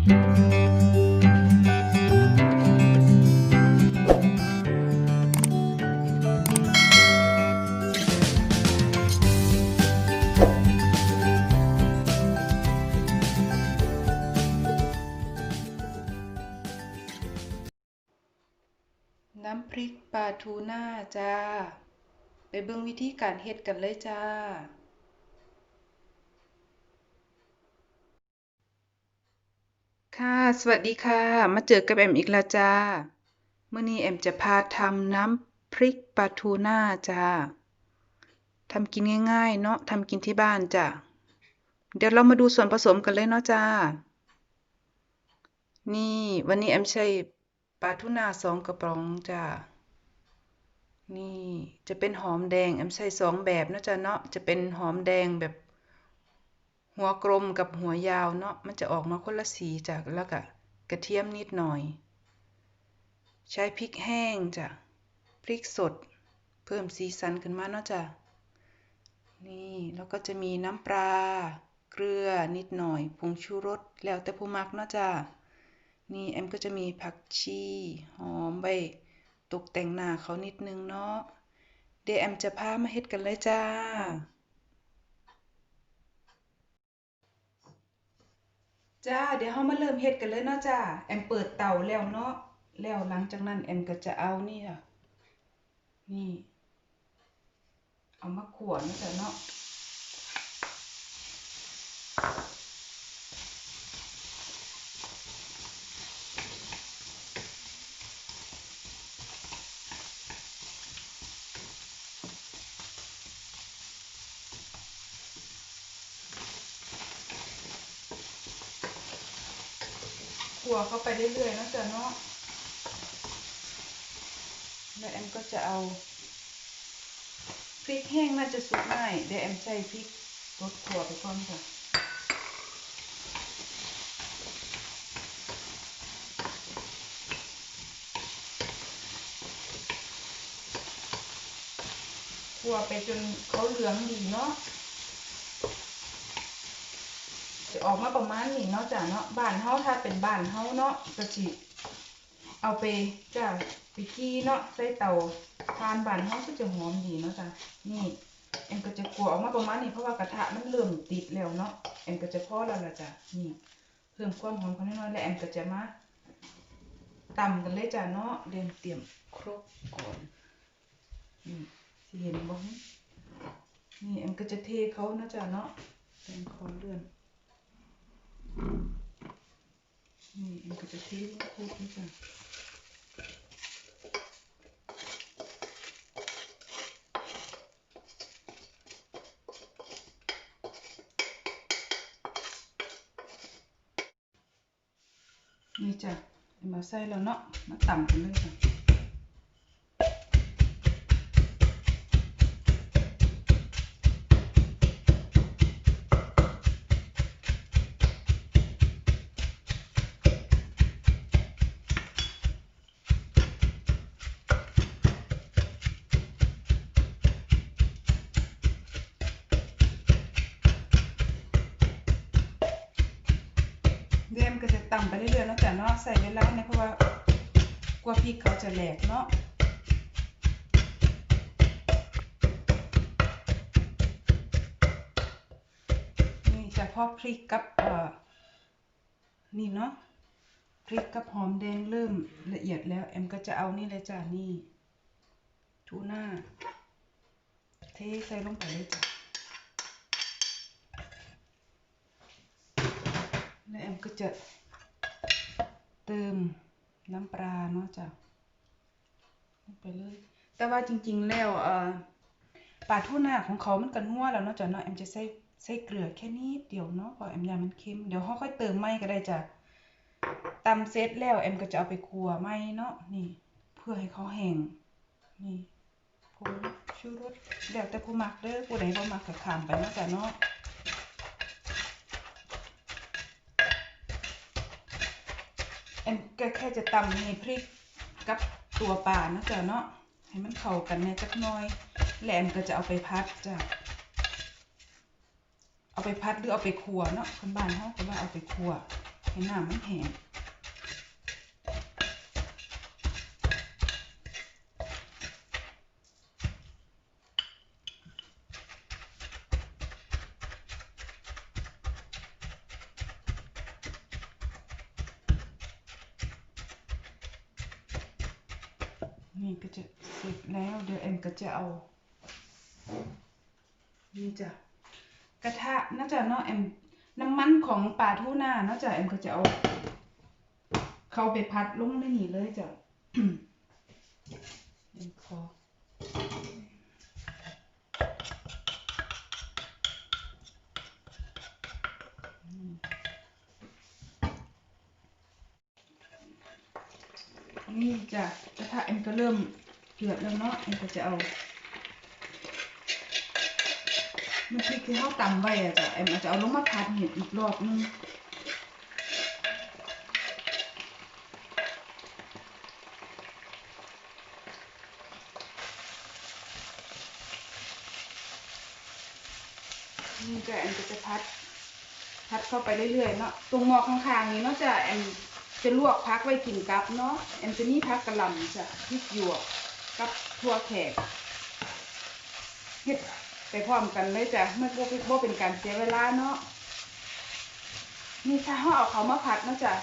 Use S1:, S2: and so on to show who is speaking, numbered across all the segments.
S1: น้ำพริกปลาทูน่าจ้า ไปเบิ่งวิธีการเฮ็ดกันเลยจ้า ค่ะ สวัสดีค่ะ มาเจอกับแอมอีกแล้วจ้าเมื้อนี้แอมจะพาทำน้ำพริกปลาทูน่าจ้าทำกินง่ายๆ เนาะทำกินที่บ้านจ้ะเดี๋ยวเรามาดูส่วนผสมกันเลยเนาะจ้า นี่วันนี้แอมใช้ปลาทูน่าสองกระป๋องจ้า นี่จะเป็นหอมแดงแอมใส่สองแบบเนาะจ้ะเนาะ จะเป็นหอมแดงแบบ หัวกลมกับหัวยาวเนาะมันจะออกมาคนละสีจ้ะแล้วก็กระเทียมนิดหน่อย ใช้พริกแห้งจ้ะพริกสด เพิ่มสีสันขึ้นมาเนาะจ้ะนี่แล้วก็จะมีน้ำปลาเกลือนิดหน่อยผงชูรสแล้วแต่ผู้มักเนาะจ้ะนี่แอมก็จะมีผักชีหอมใบตกแต่งหน้าเขานิดนึงเนาะเดี๋ยวแอมจะพามาเฮ็ดกันเลยจ้า จ้า เดี๋ยวเฮามาเริ่มเฮ็ดกันเลยเนาะจ้า แอมเปิดเตาแล้วเนาะ แล้วหลังจากนั้นแอมก็จะเอานี่ค่ะ นี่ เอามาขวเนะจ้ะเนาะ วเข้าไปเรื่อยๆนะจ้ะเนาะแล้วแอมก็จะเอาพริกแห้งน่าจะสุกง่ายเดี๋ยวแอมใส่พริกรสขั่วไปก่อนจ้ะขั่วไปจนเขาเหลืองดีเนาะ จะออกมาประมาณนี้เนาะจ้ะเนาะบ้านเฮาถ้าเป็นบ้านเฮาเนาะก็สิเอาไปจ้ะไปกี้เนาะใส่เตาทานบ้านเฮาก็จะหอมดีเนาะจ้ะนี่แอมก็จะกลัวออกมาประมาณนี้เพราะว่ากระทะมันเริ่มติดแล้วเนาะแอมก็จะพอแล้วละจ้ะนี่เพิ่มความหอมเขาน้อยๆแล้วแอมก็จะมาตำกันเลยจ้ะเนาะเดี๋ยวเตรียมครกก่อนนี่สิเห็นบ่นี่แอมก็จะเทเขานะจ้ะเนาะเป็นคอเลื่อน นี่มันก็จะเทลงคลุกนี่จ้ะนี่จ้ะเตำไปเรื่อยๆเนาะจ้ะเนาะใส่เวลาเนี่ยเพราะว่ากลัวพริกเขาจะแหลกเนาะนี่จะพอพริกกับเอ่อนี่เนาะพริกกับหอมแดงเริ่มละเอียดแล้วแอมก็จะเอานี่เลยจ้ะนี่ทูน่าเทใส่ลงไปเลยจ้ะแล้วแอมก็จะ เติมน้ำปลาเนาะจ้ะไปเลยแต่ว่าจริง ๆ แล้วเอ่อปลาทูน่าของเขามันก็นัวแล้วเนาะจ้ะเนาะแอมจะใส่ใส่เกลือแค่นี้เดียวเนาะเพราะแอมอยากมันเค็มเดี๋ยวเขาค่อยเติมไหมก็ได้จ้ะตำเสร็จแล้วแอมก็จะเอาไปคั่วไหมเนาะนี่ เพื่อให้เขาแห้งนี่ผงชูรสแล้วแต่ผู้มักเด้อผู้ใดบ่มักก็ขามไปเนาะจ้ะเนาะ แอมก็แค่จะตำให้พริกกับตัวปลาเนาะจ้ะเนาะให้มันเข้ากันแน่จักน้อยแล้วแอมก็จะเอาไปพัดจ้ะเอาไปพัดหรือเอาไปคั่วเนาะคนบ้านเฮาก็ว่าเอาไปคั่วให้น้ำมันแห้ง นี่ก็จะเสร็จแล้วเดี๋ยวเอ็มก็จะเอา นี่จ้ะกระทะน่าจะเนาะเอ็มน้ำมันของปลาทูน่าน่าจะเอ็มก็จะเอาเข้าไปพัดลงในนี่เลยจ้ะเอ็มขอ นี่จ้ะกระทะเอ็มก็เริ่มเดือดแล้วเนาะเอ็มก็จะเอามันพริกที่เขาตำไว้อะจ้ะเอ็มอาจจะเอาลงมาผัดเห็ดอีกรอบนึงนี่จ้ะเอ็มก็จะพัด พัดเข้าไปเรื่อยๆเนาะตรงหม้อข้างๆนี้เนาะจ้ะเอ็ม จะลวกพักไว้กินกับเนาะแอ็มจะนี่พักกระหล่ำจ้ะพริกหยวกกับทั่วแขกเฮ็ดไปพร้อมกันเลยจ้ะไม่บ่บ่เป็นการเสียเวลาเนาะนี่ถ้าเขาเอาเขามาผัดเนาะจ้ะ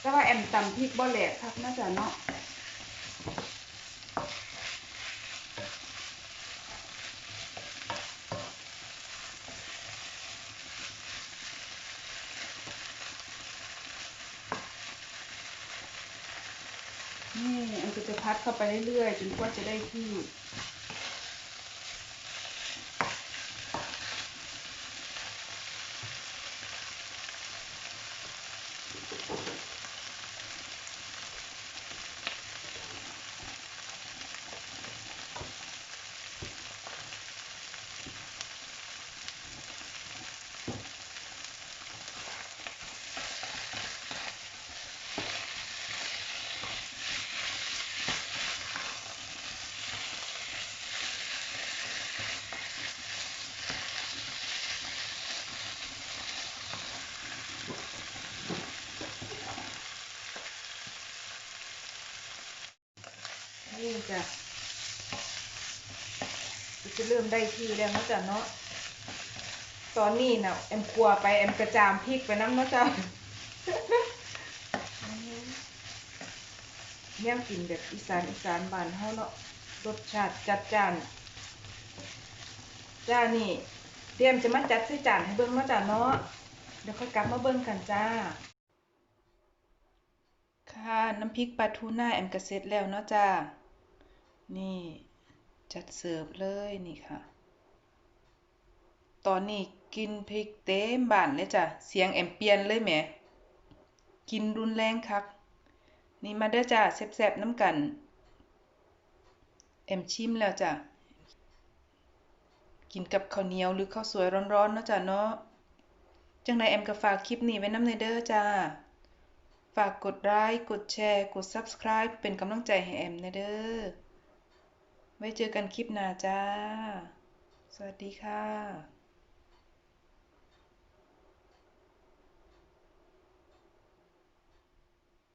S1: แต่ว่าแอมตำพริกบ่แหลกครับเนาะจ้ะเนาะ นี่แอมก็จะ พัดเข้าไปเรื่อยๆจนกว่าจะได้ที่ นี่จ้ะจะเริ่มได้ที่แล้วเนาะจ้ะเนาะตอนนี้น่ะแอมกลัวไปแอมกระจามพริกไปน้ำเนาะจ้ะเนี่ยกินแบบอีสานอีสานบ้านเฮาเนาะรสชาติจัดจ้านจ้านี่เตรียมจะมาจัดใส่จานให้เบิ่งเนาะจ้ะเนาะเดี๋ยวค่อยกลับมาเบิ่งกันจ้า ค่ะน้ำพริกปลาทูน่าแอมก็เสร็จแล้วเนาะจ้า นี่จัดเสิร์ฟเลยนี่ค่ะ ตอนนี้กินพริกเต็มบ้านเลยจ้ะ เสียงแอมเปียนเลยแหม กินรุนแรงคัก นี่มาเด้อจ้าแซ่บๆน้ำกัน แอมชิมแล้วจ้ะ กินกับข้าวเหนียวหรือข้าวสวยร้อนๆเนาะจ้ะเนาะ จังไดแอมก็ฝากคลิปนี้ไว้น้ำในเด้อจ้าฝากกดไลค์ กดแชร์ กด Subscribe เป็นกำลังใจให้แอมในเด้อ ไว้เจอกันคลิปหน้าจ้า สวัสดีค่ะ